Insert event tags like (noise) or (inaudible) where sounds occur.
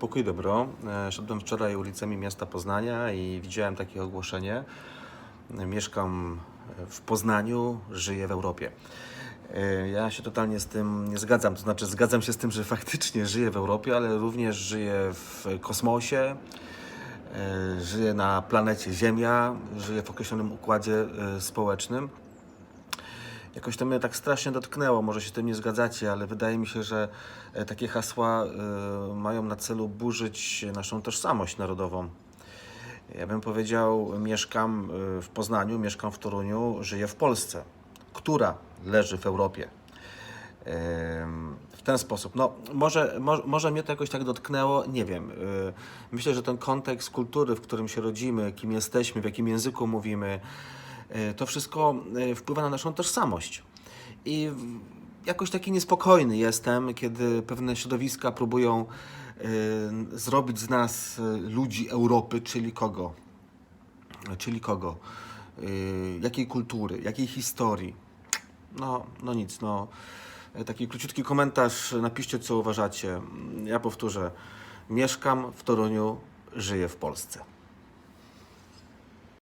Pokój dobro. E, Szedłem wczoraj ulicami miasta Poznania i widziałem takie ogłoszenie. Mieszkam w Poznaniu, żyję w Europie. E, Ja się totalnie z tym nie zgadzam. To znaczy, zgadzam się z tym, że (laughs) faktycznie żyję w Europie, ale również żyję w kosmosie, e, żyję na planecie Ziemia, żyję w określonym układzie społecznym. Jakoś to mnie tak strasznie dotknęło, może się tym nie zgadzacie, ale wydaje mi się, że e, takie hasła e, mają na celu burzyć naszą tożsamość narodową. Ja bym powiedział, mieszkam e, w Poznaniu, mieszkam w Toruniu, żyję w Polsce, która leży w Europie. W ten sposób. No, może, może, może mnie to jakoś tak dotknęło, nie wiem. Myślę, że ten kontekst kultury, w którym się rodzimy, kim jesteśmy, w jakim języku mówimy, to wszystko e, wpływa na naszą tożsamość. I jakoś taki niespokojny jestem, kiedy pewne środowiska próbują e, zrobić z nas e, ludzi Europy, czyli kogo? Czyli kogo? E, Jakiej kultury, jakiej historii? No, no nic, no. E, Taki króciutki komentarz, napiszcie co uważacie. Ja powtórzę. Mieszkam w Toruniu, żyję w Polsce.